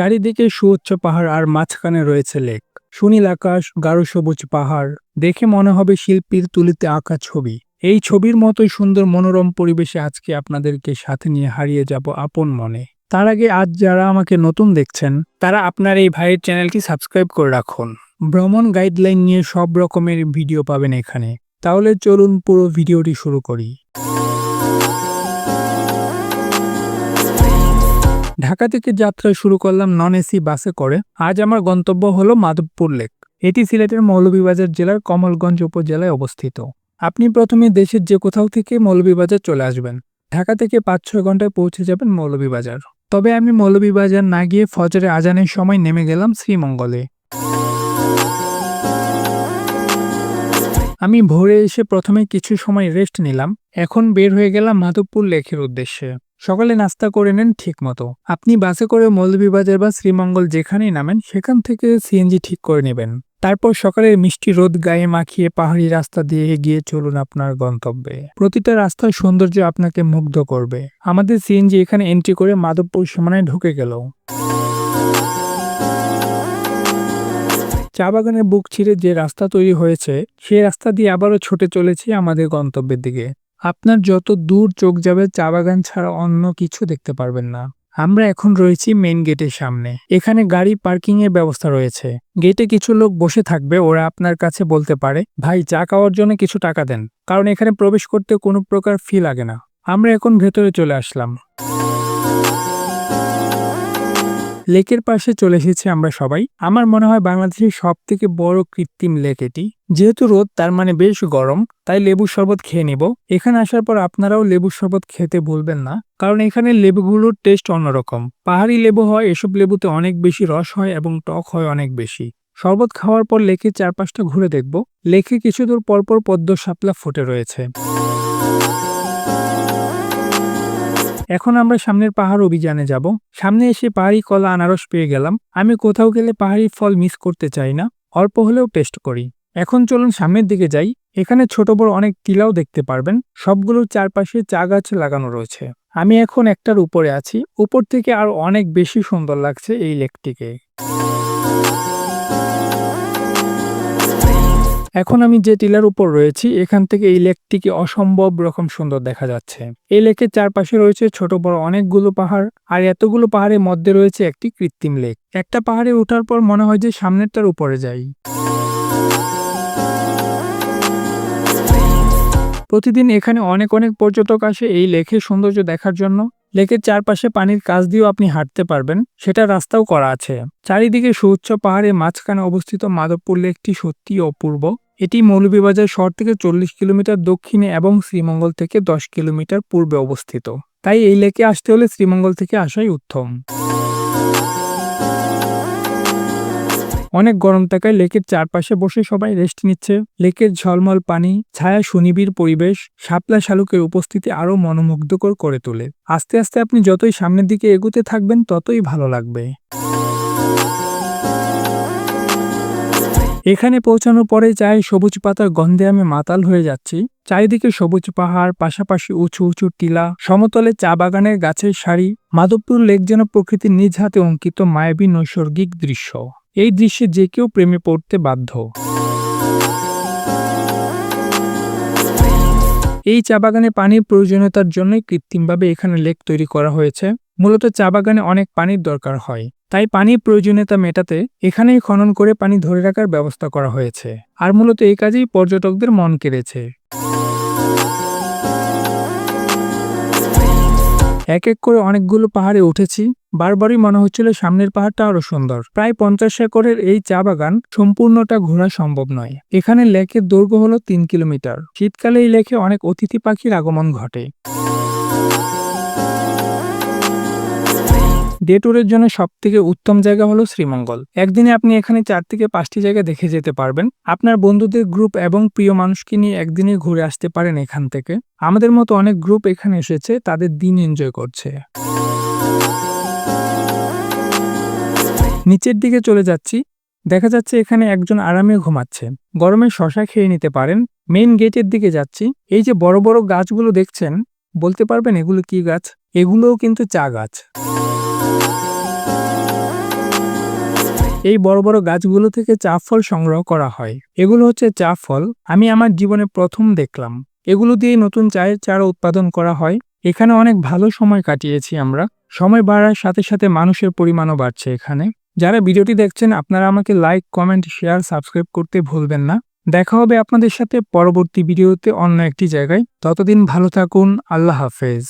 চারিদিকে সুউচ্চ পাহাড় আর মাঝখানে রয়েছে লেক। সুনীল আকাশ, গাঢ় সবুজ পাহাড়, দেখে মনে হবে শিল্পীর তুলিতে আঁকা ছবি। এই ছবির মতোই সুন্দর মনোরম পরিবেশে আজকে আপনাদেরকে সাথে নিয়ে হারিয়ে যাব আপন মনে। তার আগে আজ যারা আমাকে নতুন দেখছেন, তারা আপনার এই ভাইয়ের চ্যানেলটি সাবস্ক্রাইব করে রাখুন। ভ্রমণ গাইডলাইন নিয়ে সব রকমের ভিডিও পাবেন এখানে। তাহলে চলুন পুরো ভিডিওটি শুরু করি। ঢাকা থেকে যাত্রা শুরু করলাম নন এসি বাসে করে। আজ আমার গন্তব্য হলো মাধবপুর লেক। এটি সিলেটের মৌলভীবাজার জেলার কমলগঞ্জ উপজেলায় অবস্থিত। আপনি প্রথমে দেশের যে কোথাও থেকে মৌলভীবাজার চলে আসবেন। ঢাকা থেকে পাঁচ ছয় ঘন্টায় পৌঁছে যাবেন মৌলভীবাজার। তবে আমি মৌলভীবাজার না গিয়ে ফজরে আজানের সময় নেমে গেলাম শ্রীমঙ্গলে। আমি ভোরে এসে প্রথমে কিছু সময় রেস্ট নিলাম। এখন বের হয়ে গেলাম মাধবপুর লেকের উদ্দেশ্যে। সকালে নাস্তা করে নেন ঠিক মতো আপনি বাসে করে মৌলভীবাজার বা শ্রীমঙ্গল যেখানেই নামেন, সেখান থেকে সিএনজি ঠিক করে নেবেন। তারপর সকালের মিষ্টি রোদ গায়ে মাখিয়ে পাহাড়ি রাস্তা দিয়ে এগিয়ে চলুন আপনার গন্তব্যে। প্রতিটা রাস্তার সৌন্দর্য আপনাকে মুগ্ধ করবে। আমাদের সিএনজি এখানে এন্ট্রি করে মাধবপুর সীমানায় ঢুকে গেল। চা বাগানের বুক ছিঁড়ে যে রাস্তা তৈরি হয়েছে, সেই রাস্তা দিয়ে আবারও ছুটে চলেছি আমাদের গন্তব্যের দিকে। আপনার যত দূর চোখ যাবে, চা বাগান ছাড়া অন্য কিছু দেখতে পারবেন না। আমরা এখন রয়েছি মেন গেটের সামনে। এখানে গাড়ি পার্কিং এর ব্যবস্থা রয়েছে। গেটে কিছু লোক বসে থাকবে, ওরা আপনার কাছে বলতে পারে, ভাই, চা খাওয়ার জন্য কিছু টাকা দেন। কারণ এখানে প্রবেশ করতে কোনো প্রকার ফি লাগে না। আমরা এখন ভেতরে চলে আসলাম। লেকের পাশে চলে এসেছি আমরা সবাই। আমার মনে হয় বাংলাদেশের সব থেকে বড় কৃত্রিম লেক এটি। যেহেতু রোদ, তার মানে বেশ গরম, তাই লেবুর শরবত খেয়ে নেব। এখানে আসার পর আপনারাও লেবুর শরবত খেতে ভুলবেন না, কারণ এখানে লেবুগুলোর টেস্ট অন্যরকম। পাহাড়ি লেবু হয়, এসব লেবুতে অনেক বেশি রস হয় এবং টক হয় অনেক বেশি। শরবত খাওয়ার পর লেকের চারপাশটা ঘুরে দেখব। লেকে কিছু দূর পরপর পদ্ম শাপলা ফুটে রয়েছে। এখন আমরা সামনের পাহাড় অভিযানে যাব। সামনে এসে পাহাড়ি কলা আনারস পেয়ে গেলাম। আমি কোথাও গেলে পাহাড়ি ফল মিস করতে চাই না, অল্প হলেও টেস্ট করি। এখন চলুন সামনের দিকে যাই। এখানে ছোট বড় অনেক টিলাও দেখতে পারবেন। সবগুলোর চারপাশে চা গাছ লাগানো রয়েছে। আমি এখন একটার উপরে আছি। উপর থেকে আর অনেক বেশি সুন্দর লাগছে এই লেকটিকে। এখন আমি যে টিলার উপর রয়েছি, এখান থেকে এই লেকটিকে অসম্ভব রকম সুন্দর দেখা যাচ্ছে। এই লেকের চারপাশে রয়েছে ছোট বড় অনেকগুলো পাহাড়, আর এতগুলো পাহাড়ের মধ্যে রয়েছে একটি কৃত্রিম লেক। একটা পাহাড়ে ওঠার পর মনে হয় যে সামনেরটার উপরে যাই। প্রতিদিন এখানে অনেক অনেক পর্যটক আসে এই লেকের সৌন্দর্য দেখার জন্য। লেকের চারপাশে পানির কাছ দিয়েও আপনি হাঁটতে পারবেন, সেটা রাস্তাও করা আছে। চারিদিকে সুউচ্চ পাহাড়ে মাঝখানে অবস্থিত মাধবপুর লেকটি সত্যি অপূর্ব। এটি মৌলভীবাজার শহর থেকে চল্লিশ কিলোমিটার দক্ষিণে এবং শ্রীমঙ্গল থেকে দশ কিলোমিটার পূর্বে অবস্থিত। তাই এই লেকে আসতে হলে শ্রীমঙ্গল থেকে আসাই উত্তম। অনেক গরম থাকায় লেকের চারপাশে বসে সবাই রেস্ট নিচ্ছে। লেকের ঝলমল পানি, ছায়া সুনিবিড় পরিবেশ, শাপলা শালুকের উপস্থিতি আরও মনোমুগ্ধকর করে তোলে। আস্তে আস্তে আপনি যতই সামনের দিকে এগুতে থাকবেন, ততই ভালো লাগবে। এখানে পৌঁছানোর পরে চায় সবুজ পাতার গন্ধে আমি মাতাল হয়ে যাচ্ছি। চারিদিকে সবুজ পাহাড়, পাশাপাশি উঁচু উঁচু টিলা, সমতলে চা বাগানের গাছের সারি, মাধবপুর লেক যেন প্রকৃতির নিজ হাতে অঙ্কিত মায়াবী নৈসর্গিক দৃশ্য। এই দৃশ্যে যে কেউ প্রেমে পড়তে বাধ্য। এই চা বাগানে পানির প্রয়োজনীয়তার জন্যই কৃত্রিমভাবে এখানে লেক তৈরি করা হয়েছে। মূলত চা বাগানে অনেক পানির দরকার হয়। তাই পানির প্রয়োজনীয়তা মেটাতে এখানেই খনন করে পানি ধরে রাখার ব্যবস্থা করা হয়েছে। আর মূলত এই কাজেই পর্যটকদের মন কেড়েছে। এক এক করে অনেকগুলো পাহাড়ে উঠেছি। বারবারই মনে হচ্ছিল সামনের পাহাড়টা আরও সুন্দর। প্রায় পঞ্চাশ একরের এই চা বাগান সম্পূর্ণটা ঘোরা সম্ভব নয়। এখানে লেকের দৈর্ঘ্য হলো তিন কিলোমিটার। শীতকালে এই লেকে অনেক অতিথি পাখির আগমন ঘটে। ডে ট্যুরের জন্য সব থেকে উত্তম জায়গা হলো শ্রীমঙ্গল। একদিনে আপনি এখানে চার থেকে পাঁচটি জায়গা দেখে যেতে পারবেন। আপনার বন্ধুদের গ্রুপ এবং প্রিয় মানুষকে নিয়ে একদিনে ঘুরে আসতে পারেন এখান থেকে। আমাদের মতো অনেক গ্রুপ এখানে এসেছে, তাদের দিন এনজয় করছে। নিচের দিকে চলে যাচ্ছি। দেখা যাচ্ছে এখানে একজন আরামে ঘুমাচ্ছে। গরমে শশা খেয়ে নিতে পারেন। মেইন গেটের দিকে যাচ্ছি। এই যে বড় বড় গাছগুলো দেখছেন, বলতে পারবেন এগুলো কি গাছ? এগুলোও কিন্তু চা গাছ। এই বড় বড় গাছগুলো থেকে চা ফল সংগ্রহ করা হয়। এগুলো হচ্ছে চা ফল আমি আমার জীবনে প্রথম দেখলাম। এগুলো দিয়ে নতুন চায়ের চারা উৎপাদন করা হয়। এখানে অনেক ভালো সময় কাটিয়েছি আমরা। সময় বাড়ার সাথে সাথে মানুষের পরিমাণও বাড়ছে এখানে। যারা ভিডিওটি দেখছেন, আপনারা আমাকে লাইক কমেন্ট শেয়ার সাবস্ক্রাইব করতে ভুলবেন না। দেখা হবে আপনাদের সাথে পরবর্তী ভিডিওতে অন্য একটি জায়গায়। ততদিন ভালো থাকুন। আল্লাহ হাফেজ।